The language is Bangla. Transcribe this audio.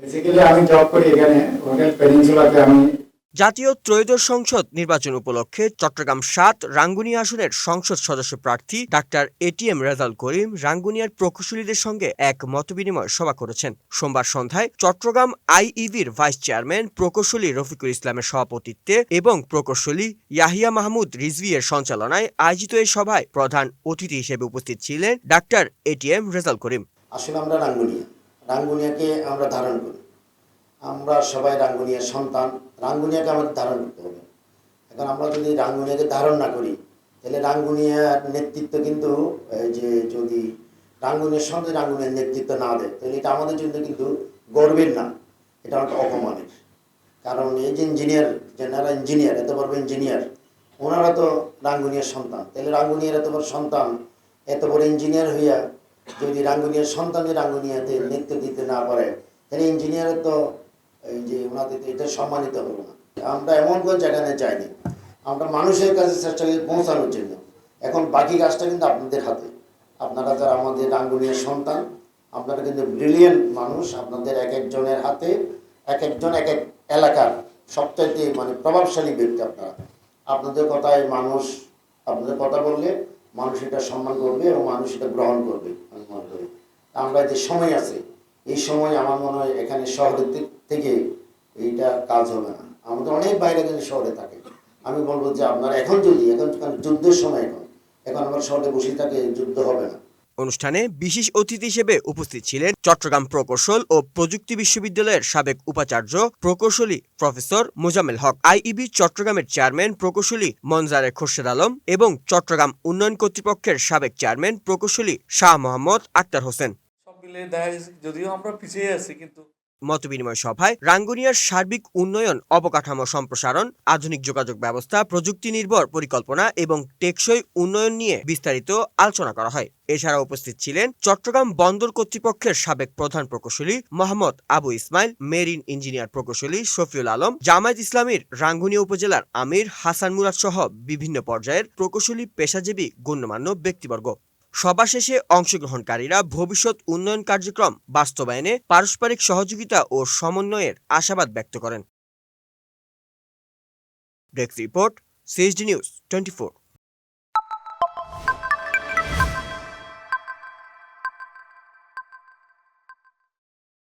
বেসিক্যালি আমি জব করি এখানে। হোটেল পেনিনসুলাতে আমি জাতীয় ত্রয়োদশ সংসদ নির্বাচন উপলক্ষে চট্টগ্রাম সাত রাঙ্গুনিয়া আসনের সংসদ সদস্য প্রার্থী ডাক্তার এটিএম রেজাল করিম রাঙ্গুনিয়ার প্রকৌশলীদের সঙ্গে এক মতবিনিময় সভা করেছেন। সোমবার সন্ধ্যায় চট্টগ্রাম আইইবির ভাইস চেয়ারম্যান প্রকৌশলী রফিকুল ইসলামের সভাপতিত্বে এবং প্রকৌশলী ইয়াহিয়া মাহমুদ রিজভি এর সঞ্চালনায় আয়োজিত এই সভায় প্রধান অতিথি হিসেবে উপস্থিত ছিলেন ডাক্তার এটিএম রেজাল করিম। আসলে আমরা রাঙ্গুনিয়া। রাঙ্গুনিয়াকে আমরা ধারণ করি। আমরা সবাই রাঙ্গুনিয়ার সন্তান, রাঙ্গুনিয়াকে আমাদের ধারণ করতে হবে। এখন আমরা যদি রাঙ্গুনিয়াকে ধারণ না করি, তাহলে রাঙ্গুনিয়ার নেতৃত্ব কিন্তু যে যদি রাঙ্গুনিয়ার সঙ্গে রাঙ্গুনিয়ার নেতৃত্ব না দেয়, তাহলে এটা আমাদের জন্য কিন্তু গর্বের না এটা অনেক অপমানের। কারণ এই যে ইঞ্জিনিয়ার যারা ইঞ্জিনিয়ার এত বড় ইঞ্জিনিয়ার ওনারা তো রাঙ্গুনিয়ার সন্তান। তাহলে রাঙ্গুনিয়ার এত বড় সন্তান, এত বড় ইঞ্জিনিয়ার হইয়া যদি রাঙ্গুনিয়ার সন্তানই রাঙ্গুনিয়াতে নৃত্য দিতে না পারে, তাহলে ইঞ্জিনিয়ারের তো, এই যে ওনাদের এটা সম্মানিত হলো না। আমরা এমন কোনো জায়গায় যাইনি। আমরা মানুষের কাছে চেষ্টা করি পৌঁছানোর জন্য। এখন বাকি কাজটা কিন্তু আপনাদের হাতে। আপনারা যারা আমাদের রাঙ্গুনিয়ার সন্তান, আপনারা কিন্তু ব্রিলিয়েন্ট মানুষ, আপনাদের এক একজনের হাতে, এক একজন এক এক এলাকার সবচাইতে মানে প্রভাবশালী ব্যক্তি আপনারা। আপনাদের কথায় মানুষ, আপনাদের কথা বললে মানুষ এটা সম্মান করবে এবং মানুষ এটা গ্রহণ করবে, আমি মনে করি। আমরা যে সময় আছে, এই সময় আমার মনে হয় এখানে শহরের দিক থেকে এইটা কাজ হবে না। আমাদের অনেক বাইরে কিন্তু শহরে থাকে। আমি বলব যে আপনারা এখন যদি, এখন যুদ্ধের সময় এখন এখন আমার শহরে বসে থাকে, যুদ্ধ হবে না। অনুষ্ঠানে বিশেষ অতিথি হিসেবে উপস্থিত ছিলেন চট্টগ্রাম প্রকৌশল ও প্রযুক্তি বিশ্ববিদ্যালয়ের সাবেক উপাচার্য প্রকৌশলী প্রফেসর মোজামেল হক, আইইবি চট্টগ্রামের চেয়ারম্যান প্রকৌশলী মনজারে খোরশেদ আলম এবং চট্টগ্রাম উন্নয়ন কর্তৃপক্ষের সাবেক চেয়ারম্যান প্রকৌশলী শাহ মোহাম্মদ আক্তার হোসেন। যদিও আমরা পিছিয়ে আছি, কিন্তু মতবিনিময় সভায় রাঙ্গুনিয়ার সার্বিক উন্নয়ন, অবকাঠামো সম্প্রসারণ, আধুনিক যোগাযোগ ব্যবস্থা, প্রযুক্তি নির্ভর পরিকল্পনা এবং টেকসই উন্নয়ন নিয়ে বিস্তারিত আলোচনা করা হয়। এছাড়া উপস্থিত ছিলেন চট্টগ্রাম বন্দর কর্তৃপক্ষের সাবেক প্রধান প্রকৌশলী মোহাম্মদ আবু ইসমাইল, মেরিন ইঞ্জিনিয়ার প্রকৌশলী শফিউল আলম, জামায়াত ইসলামীর রাঙ্গুনিয়া উপজেলার আমির হাসান মুরাদ সহ বিভিন্ন পর্যায়ের প্রকৌশলী, পেশাজীবী, গণ্যমান্য ব্যক্তিবর্গ। সভা শেষে অংশগ্রহণকারীরা ভবিষ্যৎ উন্নয়ন কার্যক্রম, বাস্তবায়নে পারস্পরিক সহযোগিতা ও সমন্বয়ের আশাবাদ ব্যক্ত করেন। Desk report CSD news twenty